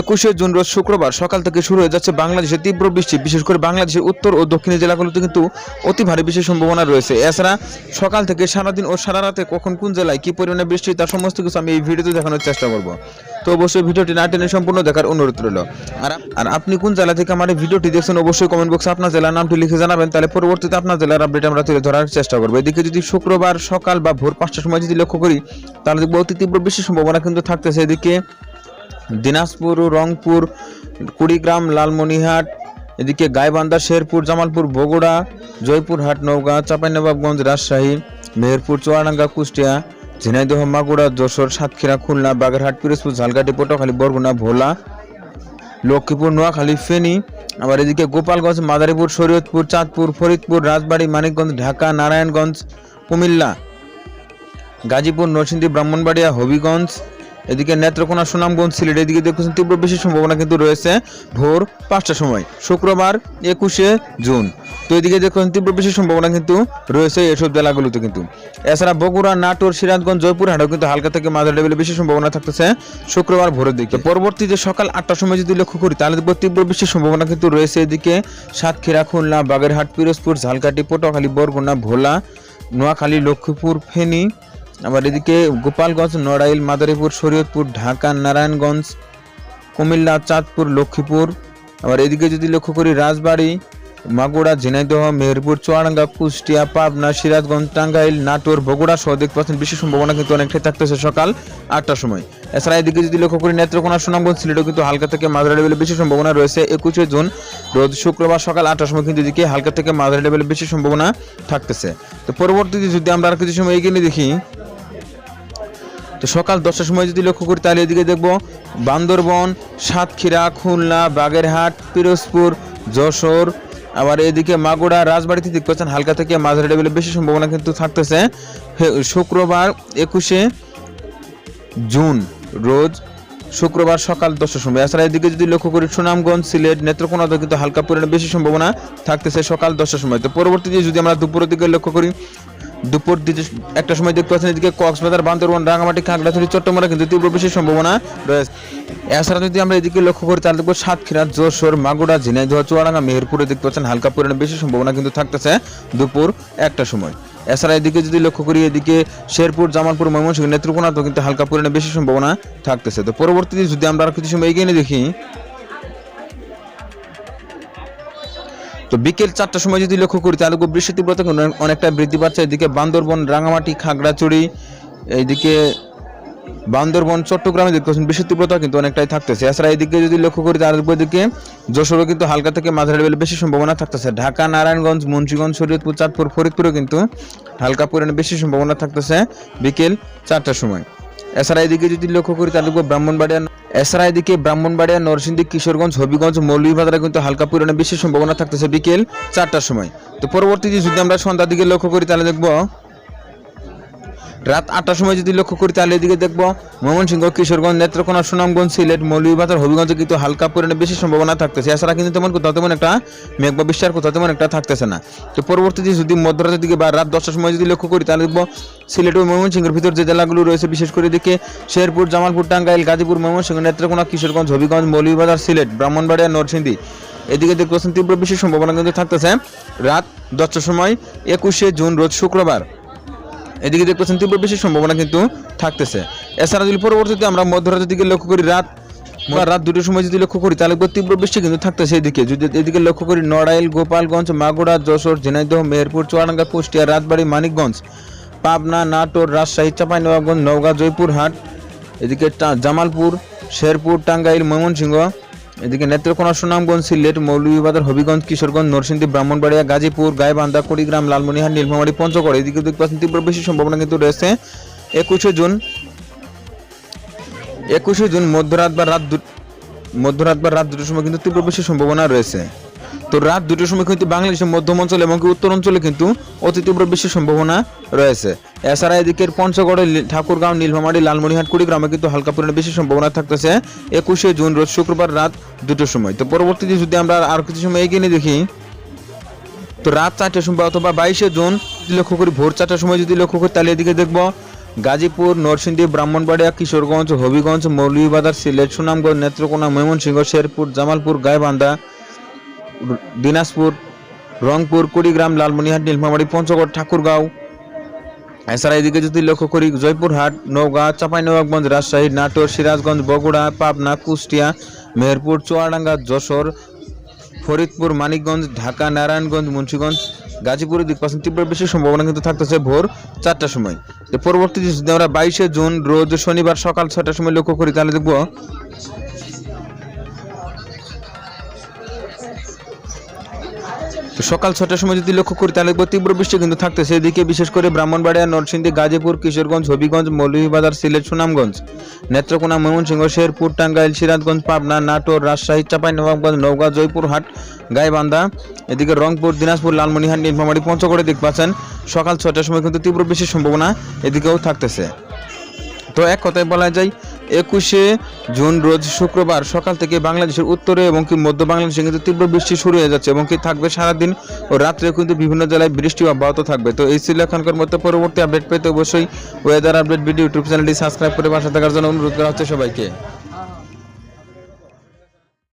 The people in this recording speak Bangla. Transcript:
একুশে জুন রোজ শুক্রবার সকাল থেকে শুরু হয়ে যাচ্ছে বাংলাদেশে তীব্র বৃষ্টি। বিশেষ করে বাংলাদেশের উত্তর ও দক্ষিণের জেলাগুলোতে কিন্তু অতি ভারী বৃষ্টির সম্ভাবনা রয়েছে। এছাড়া সকাল থেকে সারাদিন ও সারা রাতে কখন কোন জেলায় কি পরিমাণে বৃষ্টি, তার সমস্ত কিছু আমি এই ভিডিওতে দেখানোর চেষ্টা করব। তো অবশ্যই ভিডিওটি না টেনে সম্পূর্ণ দেখার অনুরোধ রইল। আর আপনি কোন জেলা থেকে আমার ভিডিওটি দেখছেন অবশ্যই কমেন্ট বক্সে আপনার জেলার নামটি লিখে জানাবেন, তাহলে পরবর্তীতে আপনার জেলার আপডেট আমরা তুলে ধরার চেষ্টা করব। এদিকে যদি শুক্রবার সকাল বা ভোর পাঁচটার সময় যদি লক্ষ্য করি, তাহলে দেখব অতি তীব্র বৃষ্টির সম্ভাবনা কিন্তু থাকতেছে। এদিকে দিনাজপুর, রংপুর, কুড়িগ্রাম, লালমনিহাট, এদিকে গাইবান্ধা, শেরপুর, জামালপুর, বগুড়া, জয়পুরহাট, নওগাঁ, চাঁপাইনবাবগঞ্জ, রাজশাহী, মেহেরপুর, চুয়াডাঙ্গা, কুষ্টিয়া, ঝিনাইদহ মাগুড়া যশোর, সাতক্ষীরা, খুলনা, বাগেরহাট, পিরোজপুর, ঝালকাঠি, পটুয়াখালী, বরগুনা, ভোলা, লক্ষ্মীপুর, নোয়াখালী, ফেনী, আবার এদিকে গোপালগঞ্জ, মাদারীপুর, শরীয়তপুর, চাঁদপুর, ফরিদপুর, রাজবাড়ী, মানিকগঞ্জ, ঢাকা, নারায়ণগঞ্জ, কুমিল্লা, গাজীপুর, নরসিংদী, ব্রাহ্মণবাড়িয়া, হবিগঞ্জ এদিকে নেত্রকোনা সুনামগঞ্জ সিলেট, এদিকে দেখছেন তীব্র বেশি সম্ভাবনা কিন্তু রয়েছে ভোর পাঁচটার সময়, শুক্রবার একুশে জুন। তো এদিকে দেখুন তীব্র বেশি সম্ভাবনা কিন্তু রয়েছে এসব জেলাগুলোতে কিন্তু। এছাড়া বগুড়া, নাটোর, সিরাজগঞ্জ জয়পুরহাটেও কিন্তু হালকা থেকে মাঝারি লেভেলে বেশি সম্ভাবনা থাকতেছে শুক্রবার ভোরের দিকে। পরবর্তীতে সকাল আটটার সময় যদি লক্ষ্য করি, তাহলে দেখব তীব্র বৃষ্টির সম্ভাবনা কিন্তু রয়েছে এদিকে সাতক্ষীরা, খুলনা, বাগেরহাট, পিরোজপুর, ঝালকাঠি, পটুয়াখালী, বরগুনা, ভোলা, নোয়াখালী, লক্ষ্মীপুর, ফেনী আবার এদিকে গোপালগঞ্জ, নড়াইল, মাদারীপুর, শরীয়তপুর, ঢাকা, নারায়ণগঞ্জ, কুমিল্লা, চাঁদপুর, লক্ষ্মীপুর। আবার এদিকে যদি লক্ষ্য করি রাজবাড়ি মাগুড়া ঝিনাইদহ, মেহেরপুর, চুয়াডাঙ্গা, কুষ্টিয়া, পাবনা, সিরাজগঞ্জ, টাঙ্গাইল, নাটোর, বগুড়া সহ দেখতে পাচ্ছেন বেশি সম্ভাবনা কিন্তু অনেকটাই থাকতেছে সকাল আটটার সময়। এছাড়া এদিকে যদি লক্ষ্য করি নেত্রকোনা, সুনামগঞ্জ, সিলেটও কিন্তু হালকা থেকে মাঝারি লেভেলে বেশি সম্ভাবনা রয়েছে একুশে জুন। রোজ শুক্রবার সকাল আটটার সময় কিন্তু এদিকে হালকা থেকে মাঝারি লেভেলে বেশি সম্ভাবনা থাকতেছে। তো পরবর্তীতে যদি আমরা আর কিছু সময় এগিয়ে দেখি তো সকাল দশটার সময় যদি লক্ষ্য করি, তাহলে এদিকে দেখব বান্দরবন, সাতক্ষীরা, খুলনা, বাগেরহাট, পিরোজপুর, যশোর, আবার এদিকে মাগুড়া রাজবাড়িতে দেখতে হালকা থেকে মাঝারি লেভেলে বেশি সম্ভাবনা কিন্তু থাকতেছে। শুক্রবার একুশে জুন রোজ শুক্রবার সকাল দশটার সময়। এছাড়া এদিকে যদি লক্ষ্য করি, সুনামগঞ্জ, সিলেট, নেত্রকোনাতেও কিন্তু হালকা পরিমাণে বেশি সম্ভাবনা থাকতেছে সকাল দশটার সময়। তো পরবর্তীতে যদি আমরা দুপুরের দিকে লক্ষ্য করি দুপুর একটা সময় দেখতে পাচ্ছেন এদিকে কক্সবাজার, বান্দরবান রাঙামাটি খাগড়াছড়ি, চট্টগ্রামে কিন্তু তীব্র বেশি সম্ভাবনা রয়েছে। এছাড়া যদি আমরা এদিকে লক্ষ্য করি, তাহলে দেখব সাতক্ষীরা, যশোর মাগুড়া ঝিনাইদহ, চুয়াডাঙ্গা, মেহেরপুরে দেখতে পাচ্ছেন হালকা পরিমাণে বেশি সম্ভাবনা কিন্তু থাকতেছে দুপুর একটা সময়। এছাড়া এদিকে যদি লক্ষ্য করি, এদিকে শেরপুর, জামালপুর, ময়মনসিংহ, নেত্রকোনাতেও কিন্তু হালকা পরিমাণে বেশি সম্ভাবনা থাকতেছে। তো পরবর্তীতে যদি আমরা আর কিছু সময় এগিয়ে দেখি তো বিকেল চারটার সময় যদি লক্ষ্য করি, তাহলে বৃষ্টির তীব্রতা অনেকটা বৃদ্ধি পাচ্ছে। এদিকে বান্দরবন, রাঙামাটি, খাগড়াছড়ি, এইদিকে বান্দরবন, চট্টগ্রামে দেখতে বৃষ্টির তীব্রতা কিন্তু অনেকটাই থাকতেছে। এছাড়া এদিকে যদি লক্ষ্য করি তার দিকে যশোরও কিন্তু হালকা থেকে মাঝারি লেভেলে বেশি সম্ভাবনা থাকতেছে। ঢাকা, নারায়ণগঞ্জ, মুন্সিগঞ্জ, শরীয়তপুর, চাঁদপুর, ফরিদপুরেও কিন্তু হালকা পরিমাণে বেশি সম্ভাবনা থাকতেছে বিকেল চারটার সময়। এছাড়া এদিকে যদি লক্ষ্য করি, তাহলে দেখব ব্রাহ্মণবাড়িয়া, এছাড়া এদিকে ব্রাহ্মণবাড়িয়া, নরসিংদী, কিশোরগঞ্জ, হবিগঞ্জ, মৌলভীবাজারে কিন্তু হালকা পরিমাণে বেশি সম্ভাবনা থাকতেছে বিকেল চারটার সময়। তো পরবর্তীতে যদি আমরা সন্ধ্যার দিকে লক্ষ্য করি, তাহলে দেখব রাত আটটার সময় যদি লক্ষ্য করি, তাহলে এদিকে দেখব ময়মনসিংহ, কিশোরগঞ্জ, নেত্রকোনা, সুনামগঞ্জ, সিলেট, মৌলভীবাজার হবিগঞ্জে কিন্তু হালকা পরিমাণে বেশি সম্ভাবনা থাকতেছে। এছাড়া কিন্তু তেমন কোথাও তেমন একটা মেঘ বা বৃষ্টির কোথাও তেমন একটা থাকতেছে না। তো পরবর্তীতে যদি মধ্যরাতের দিকে বা রাত দশটার সময় যদি লক্ষ্য করি, তাহলে দেখব সিলেট ও ময়মনসিংহের ভিতর যে জেলাগুলো রয়েছে, বিশেষ করে এদিকে শেরপুর, জামালপুর, টাঙ্গাইল, গাজীপুর, ময়মনসিংহ, নেত্রকোনা, কিশোরগঞ্জ, হবিগঞ্জ, মৌলভীবাজার, সিলেট, ব্রাহ্মণবাড়িয়া, নরসিংদী, এদিকে দেখতে তীব্র বেশি সম্ভাবনা কিন্তু থাকতেছে। রাত দশটার সময় একুশে জুন, রোজ শুক্রবার এদিকে দেখতে পাচ্ছেন তীব্র বেশি সম্ভাবনা কিন্তু থাকতেছে। এছাড়া যদি পরবর্তীতে আমরা মধ্যরাতের দিকে লক্ষ্য করি, রাত রাত দুটোর সময় যদি লক্ষ্য করি, তাহলে তীব্র বৃষ্টি কিন্তু থাকতেছে এদিকে। যদি এদিকে লক্ষ্য করি, নড়াইল, গোপালগঞ্জ মাগুড়া যশোর, ঝিনাইদহ, মেহেরপুর, চুয়াডাঙ্গা, কুষ্টিয়া রাজবাড়ী মানিকগঞ্জ, পাবনা, নাটোর, রাজশাহী, চাঁপাইনবাবগঞ্জ, নওগাঁ, জয়পুরহাট, এদিকে জামালপুর, শেরপুর, টাঙ্গাইল, ময়মনসিংহ এদিকে নেত্রকোনা সুনামগঞ্জ সিলেট, মৌলভীবাজার, হবিগঞ্জ, কিশোরগঞ্জ, নরসিংদী, ব্রাহ্মণবাড়িয়া, গাজীপুর, গাইবান্ধা, কুড়িগ্রাম লালমনিহার নীলফামারী, পঞ্চগড়, এদিকে দেখতে পাচ্ছেন তীব্র বেশি সম্ভাবনা কিন্তু রয়েছে। একুশে জুন একুশে জুন মধ্যরাত বা রাত মধ্যরাত বা রাত দুটোর সময় কিন্তু তীব্র বেশি সম্ভাবনা রয়েছে। তো রাত দুটোর সময় কিন্তু বাংলাদেশের মধ্যম অঞ্চল এবং উত্তর অঞ্চলে কিন্তু অতি তীব্র বেশি সম্ভাবনা রয়েছে। এছাড়া এদিকের পঞ্চগড়ের ঠাকুরগাঁও, নীলফামারী লালমনিহাট কুড়িগ্রামে কিন্তু হালকা পরিমাণে বেশি সম্ভাবনা থাকতেছে। একুশে জুন, রোজ শুক্রবার রাত দুটোর সময়। তো পরবর্তীতে যদি আমরা আর কিছু সময় এগিয়ে নিয়ে দেখি, তো রাত চারটার সময় অথবা বাইশে জুন যদি লক্ষ্য করি, ভোর চারটার সময় যদি লক্ষ্য করি, তাহলে এদিকে দেখব গাজীপুর, নরসিংদী, ব্রাহ্মণবাড়িয়া, কিশোরগঞ্জ, হবিগঞ্জ, মৌলভীবাজার, সিলেট, সুনামগঞ্জ, নেত্রকোনা, ময়মনসিংহ, শেরপুর, জামালপুর, গাইবান্ধা দিনাজপুর, রংপুর, কুড়িগ্রাম লালমনিরহাট নীলফামারী, পঞ্চগড়, ঠাকুরগাঁও। এছাড়া এদিকে যদি লক্ষ্য করি, জয়পুরহাট, নওগাঁ, চাঁপাইনবাবগঞ্জ, রাজশাহী, নাটোর, সিরাজগঞ্জ, বগুড়া, পাবনা, কুষ্টিয়া, মেহেরপুর, চুয়াডাঙ্গা, যশোর, ফরিদপুর, মানিকগঞ্জ, ঢাকা, নারায়ণগঞ্জ, মুন্সীগঞ্জ গাজীপুরের দিক পাচ্ছেন তীব্র বেশি সম্ভাবনা কিন্তু থাকতেছে ভোর চারটার সময়। পরবর্তী যদি আমরা বাইশে জুন, রোজ শনিবার সকাল ছটার সময় লক্ষ্য করি, তাহলে দেখব তো সকাল ছটার সময় যদি লক্ষ্য করি, তাহলে দেখব তীব্র বৃষ্টি কিন্তু থাকতেছে। এদিকে বিশেষ করে ব্রাহ্মণবাড়িয়া, নরসিংদী, গাজীপুর, কিশোরগঞ্জ, হবিগঞ্জ, মৌলভীবাজার, সিলেট, সুনামগঞ্জ, নেত্রকোনা, ময়মনসিংহ, শেরপুর, টাঙ্গাইল, সিরাজগঞ্জ, পাবনা, নাটোর, রাজশাহী, চাপাই চাঁপাইনবাবগঞ্জ নওগাঁ, জয়পুরহাট, গাইবান্ধা, এদিকে রংপুর, দিনাজপুর লালমনিরহাট নীলফামারী, পঞ্চগড়ে দিক পাচ্ছেন। সকাল ছটার সময় কিন্তু তীব্র বৃষ্টির সম্ভাবনা এদিকেও থাকতেছে। তো এক কথায় বলা যায় একুশে জুন রোজ শুক্রবার সকাল থেকে বাংলাদেশের উত্তরে এবং কি মধ্য বাংলাদেশে কিন্তু তীব্র বৃষ্টি শুরু হয়ে যাচ্ছে এবং কি থাকবে সারাদিন ও রাত্রে কিন্তু বিভিন্ন জেলায় বৃষ্টি অব্যাহত থাকবে। তো এই ছিল এখনকার মতো পরবর্তী আপডেট পেতে অবশ্যই ওয়েদার আপডেট ভিডিও ইউটিউব চ্যানেলটি সাবস্ক্রাইব করে পাশে থাকার জন্য অনুরোধ করা হচ্ছে সবাইকে।